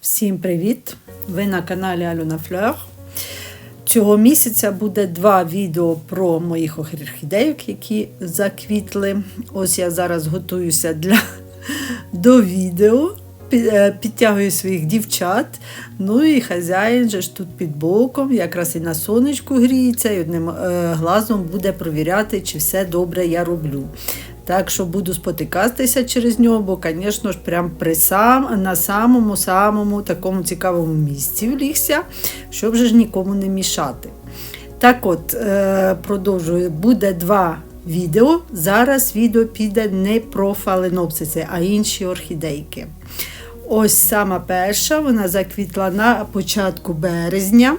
Всім привіт! Ви на каналі Альона Флер. Цього місяця буде два відео про моїх орхідейок, які заквітли. Ось я зараз готуюся для, до відео. Е, Підтягую своїх дівчат. Ну і хазяїн же ж тут під боком, якраз і на сонечку гріється, і одним е, глазом буде провіряти, чи все добре я роблю. Так що буду спотикатися через нього, бо, звісно ж, прям при сам, на самому самому такому цікавому місці влігся, щоб же ж нікому не мішати. Так от, е, продовжую, буде два відео. Зараз відео піде не про фаленопсиси, а інші орхідейки. Ось сама перша, вона заквітла на початку березня.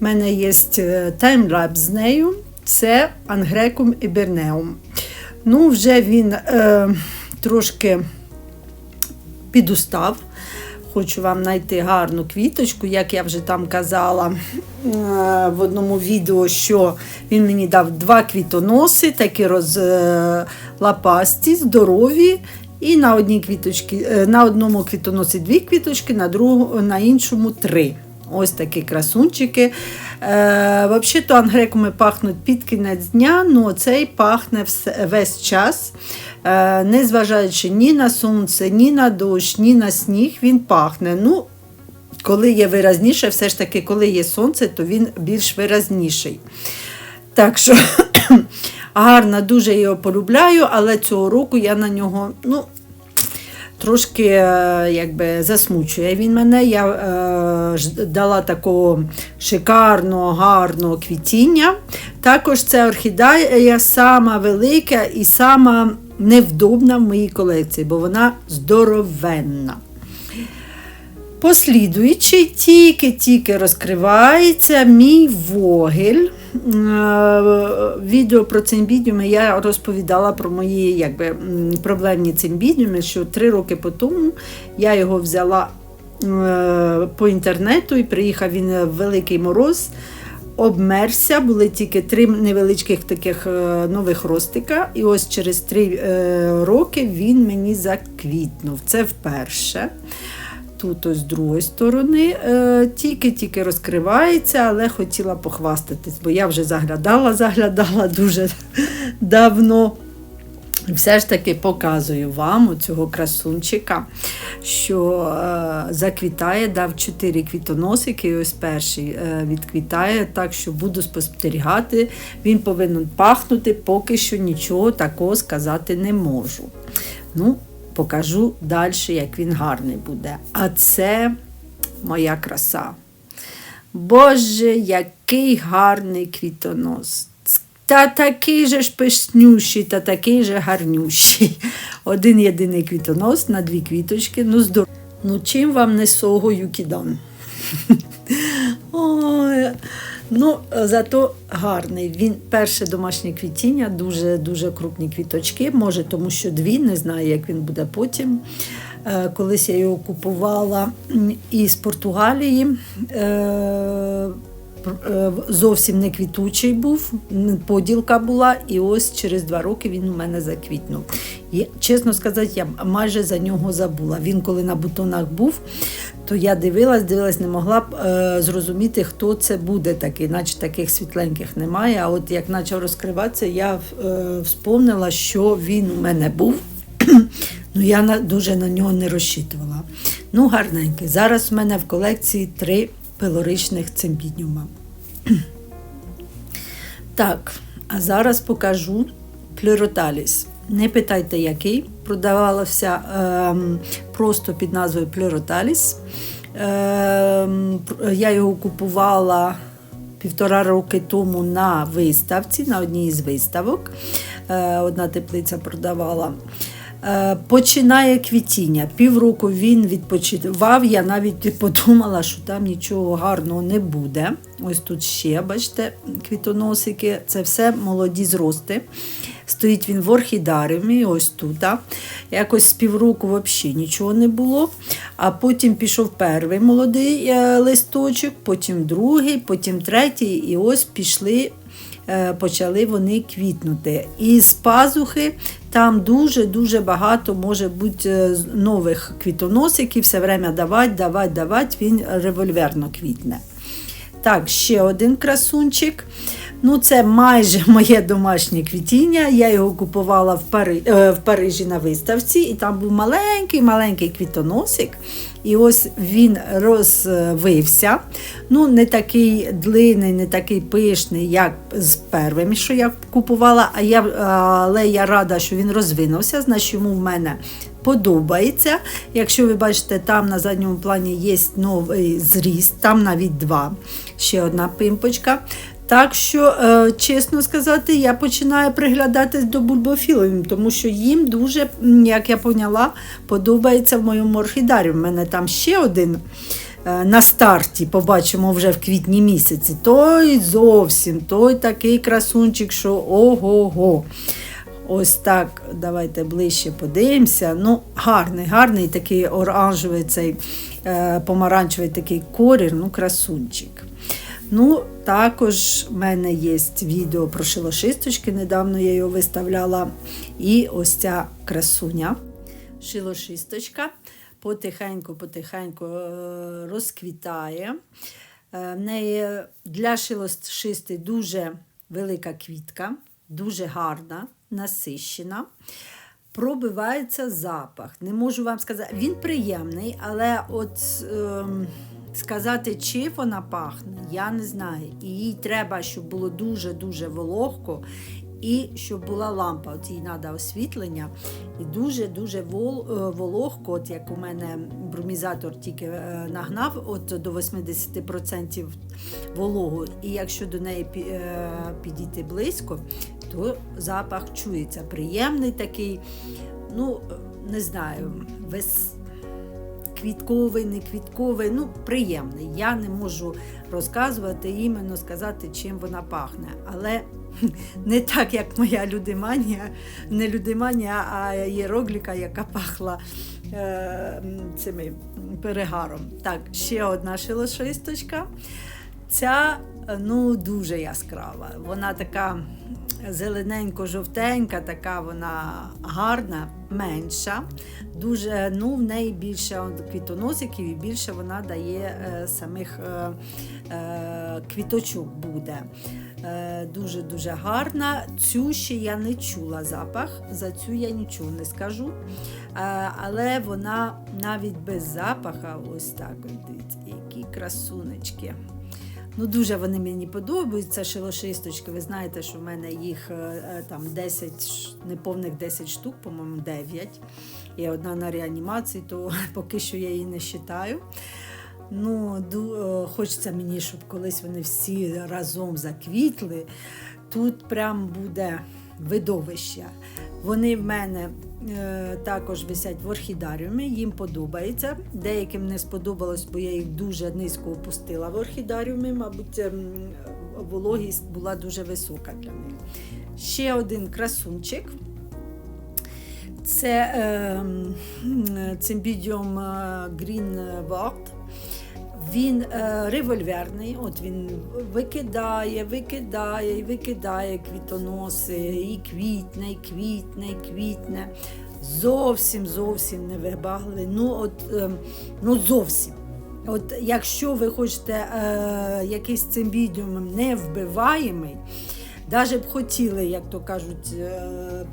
У мене є е, таймлапс з нею. Це Ангрекум ібернеум. Ну, вже він е, трошки підустав. Хочу вам знайти гарну квіточку, як я вже там казала е, в одному відео, що він мені дав два квітоноси, такі розлапасті, здорові. І на одній квіточці, е, на одному квітоносі дві квіточки, на, другу, на іншому три. Ось такі красунчики. Е, Взагалі-то ангрекуми пахнуть під кінець дня, але цей пахне весь час. Е, незважаючи ні на сонце, ні на дощ, ні на сніг, він пахне. Ну, коли є виразніше, все ж таки, коли є сонце, то він більш виразніший. Так що гарно, дуже його полюбляю, але цього року я на нього, ну, трошки е, якби засмучує він мене. Я е, дала такого шикарного, гарного квітіння. Також це орхідея сама велика і сама невдобна в моїй колекції, бо вона здоровенна. Послідуючий тільки-тільки розкривається мій вогель. Е, Відео про цимбідіуми я розповідала про мої якби, проблемні цимбідіуми, що три роки по тому я його взяла е, по інтернету і приїхав він в великий мороз. Обмерся, були тільки три невеличких таких е, нових ростика. І ось через три роки він мені заквітнув. Це вперше. Ось з другої сторони е, тільки-тільки розкривається, але хотіла похвастатись, бо я вже заглядала, заглядала дуже давно. Все ж таки показую вам цього красунчика, що е, заквітає, дав 4 квітоносики, ось перший е, відквітає, так що буду спостерігати. Він повинен пахнути, поки що нічого такого сказати не можу. Ну, покажу далі, як він гарний буде. А це моя краса. Боже, який гарний квітонос. Та такий же ж пишнющий, та такий же гарнющий. Один єдиний квітонос на дві квіточки. Ну, здор... ну чим вам не сого юкідан? Ой, ну, зато гарний. Він перше домашнє квітіння, дуже дуже крупні квіточки. Може, тому що дві, не знаю, як він буде потім. Е, Колись я його купувала із Португалії. Е, Зовсім не квітучий був, поділка була, і ось через два роки він у мене заквітнув. І, чесно сказати, я майже за нього забула. Він коли на бутонах був, то я дивилась, дивилась, не могла б е, зрозуміти, хто це буде такий, наче таких світленьких немає. А от як почав розкриватися, я е, вспомнила, що він у мене був. Ну, я на, дуже на нього не розчитувала. Ну, гарненький. Зараз у мене в колекції три пилоричних цимбідіума. Так, а зараз покажу плюроталіс. Не питайте, який. Продавався ем, просто під назвою плюроталіс. Ем, я його купувала півтора роки тому на виставці, на одній із виставок. Е, одна теплиця продавала. Е, Починає квітіння. Півроку він відпочивав. Я навіть подумала, що там нічого гарного не буде. Ось тут ще, бачите, квітоносики. Це все молоді зрости. Стоїть він в орхідаріумі, ось тут. а. Якось з півроку взагалі нічого не було. А потім пішов перший молодий е, листочок, потім другий, потім третій, і ось пішли е, почали вони квітнути. І з пазухи там дуже-дуже багато може бути е, нових квітоносиків, все время давати, давати, давати, він револьверно квітне. Так, ще один красунчик. Ну, це майже моє домашнє квітіння. Я його купувала в, Пари... е, в Парижі на виставці, і там був маленький-маленький квітоносик. І ось він розвився. Ну, не такий длинний, не такий пишний, як з первим, що я купувала. А я, але я рада, що він розвинувся, значить йому в мене подобається. Якщо ви бачите, там на задньому плані є новий зріст, там навіть два, ще одна пимпочка. Так що, е, чесно сказати, я починаю приглядатись до бульбофілів, тому що їм дуже, як я поняла, подобається в моєму орхідарі. У мене там ще один е, на старті, побачимо вже в квітні місяці. Той зовсім, той такий красунчик, що ого-го. Ось так, давайте ближче подивимося. Ну, гарний, гарний такий оранжевий цей е, помаранчевий такий корір, ну, красунчик. Ну, також в мене є відео про шилошисточки, недавно я його виставляла. І ось ця красуня. Шилошисточка потихеньку-потихеньку е, розквітає. Е, В неї для шилошисти дуже велика квітка, дуже гарна, насищена. Пробивається запах. Не можу вам сказати, він приємний, але от ем, сказати, чи вона пахне, я не знаю. І їй треба, щоб було дуже-дуже вологко. І щоб була лампа, от їй треба освітлення. І дуже-дуже вол, е, вологко, от як у мене брумізатор тільки е, нагнав от до 80% вологу. І якщо до неї е, підійти близько, то запах чується. Приємний такий, ну, не знаю, весь квітковий, не квітковий, ну, приємний. Я не можу розказувати, іменно сказати, чим вона пахне. Але не так, як моя людиманія, не людиманія, а єрогліка, яка пахла е, цими перегаром. Так, ще одна шилошисточка. Ця ну, дуже яскрава. Вона така зелененько-жовтенька, така вона гарна, менша. Дуже, ну, в неї більше квітоносиків і більше вона дає е, самих е, е, квіточок буде. Дуже-дуже гарна. Цю ще я не чула запах, за цю я нічого не скажу. Але вона навіть без запаха, ось так, дивіться, які красунечки. Ну, дуже вони мені подобаються, шилошисточки. Ви знаєте, що в мене їх е, е, там 10, неповних 10 штук, по-моєму, 9. І одна на реанімації, то поки що я її не вважаю. Ну, е, хочеться мені, щоб колись вони всі разом заквітли. Тут прям буде видовище. Вони в мене е, також висять в орхідаріумі, їм подобається. Деяким не сподобалось, бо я їх дуже низько опустила в орхідаріумі. Мабуть, ем, вологість була дуже висока для них. Ще один красунчик. Це е, цимбідіум Green Ward. Він е, револьверний, от він викидає, викидає і викидає квітоноси, і квітне, і квітне, і квітне. Зовсім зовсім не вибагливий. Ну, от, е, ну зовсім. От якщо ви хочете е, якийсь цимбідіум не вбиваємий, навіть б хотіли, як то кажуть, е,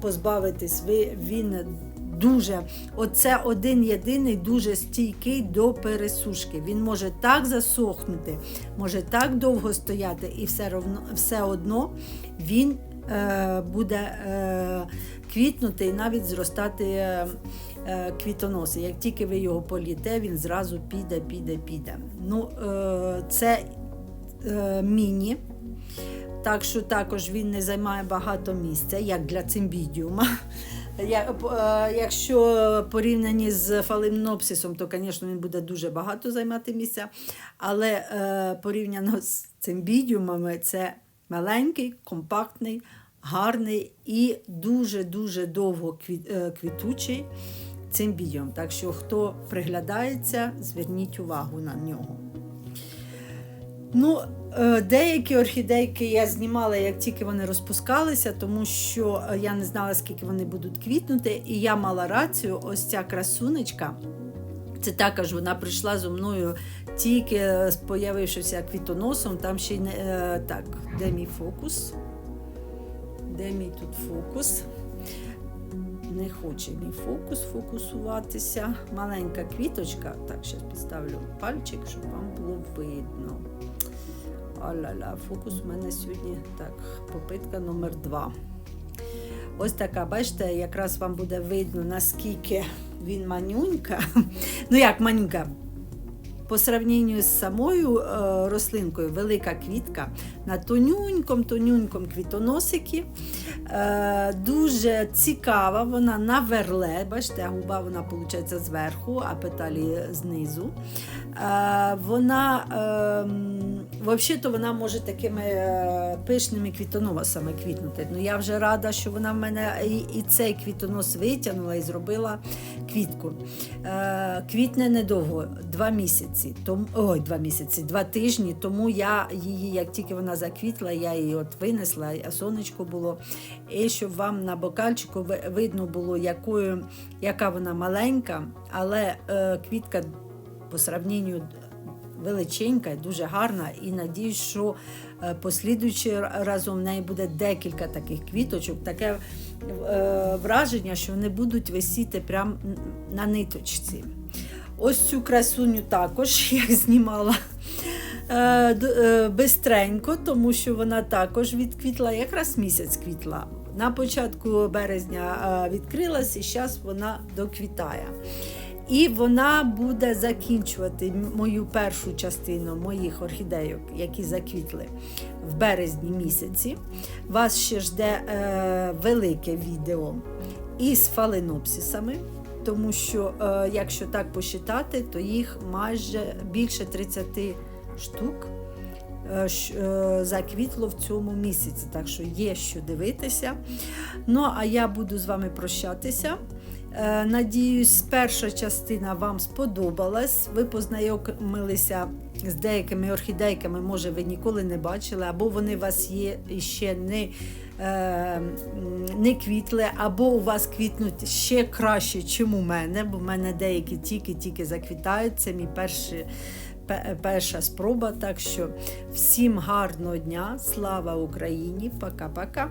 позбавитись, ви, він дуже, оце один єдиний дуже стійкий до пересушки. Він може так засохнути, може так довго стояти, і все, равно, все одно він е, буде е, квітнути і навіть зростати е, е, квітоноси. Як тільки ви його політе, він зразу піде, піде, піде. Ну, е, це е, міні. Так що також він не займає багато місця, як для цимбідіума. Я- е, Якщо порівняні з фаленопсисом, то, звісно, він буде дуже багато займати місця. Але е, порівняно з цимбідіумами, це маленький, компактний, гарний і дуже-дуже довго квіт- е, квітучий цимбідіум. Так що, хто приглядається, зверніть увагу на нього. Ну, е, деякі орхідейки я знімала, як тільки вони розпускалися, тому що е, я не знала, скільки вони будуть квітнути, і я мала рацію, ось ця красунечка. Це також вона прийшла зо мною тільки е, появившися квітоносом. Там ще й не так, де мій фокус? Де мій тут фокус? Не хоче мій фокус фокусуватися. Маленька квіточка. Так, зараз підставлю пальчик, щоб вам було видно. Аля-ля, фокус у мене сьогодні так, попитка номер два. Ось така, бачите, якраз вам буде видно, наскільки він манюнька. Ну як манюнька? По сравненню з самою е, рослинкою, велика квітка на тонюньком-тонюньком квітоносики. Е, дуже цікава, вона на верле, бачите, губа вона виходить зверху, а петалі знизу. Е, вона, е, взагалі-то вона може такими е, пишними квітоносами квітнути. Ну, я вже рада, що вона в мене і, цей квітонос витягнула і зробила квітку. Квітне недовго, два місяці. Тому, ой, два місяці, два тижні. Тому я її, як тільки вона заквітла, я її от винесла, а сонечко було. І щоб вам на бокальчику видно було, якою, яка вона маленька, але е, квітка по сравненню величенька, і дуже гарна. І надіюсь, що е, послідуючи разом в неї буде декілька таких квіточок. Таке е, враження, що вони будуть висіти прямо на ниточці. Ось цю красуню також я знімала. Е, е, Бистренько, тому що вона також відквітла, якраз місяць квітла. На початку березня е, відкрилась і зараз вона доквітає. І вона буде закінчувати мою першу частину моїх орхідейок, які заквітли в березні місяці. Вас ще жде е, велике відео із фаленопсисами, тому що, е, якщо так посчитати, то їх майже більше 30 штук е, е, заквітло в цьому місяці, так що є що дивитися. Ну, а я буду з вами прощатися. Е, Надіюсь, перша частина вам сподобалась. Ви познайомилися з деякими орхідейками, може, ви ніколи не бачили, або вони у вас є ще не, не квітли, або у вас квітнуть ще краще, ніж у мене, бо в мене деякі тільки-тільки заквітають. Це мій перший. Пе- Перша спроба, так що всім гарного дня, слава Україні, пока-пока.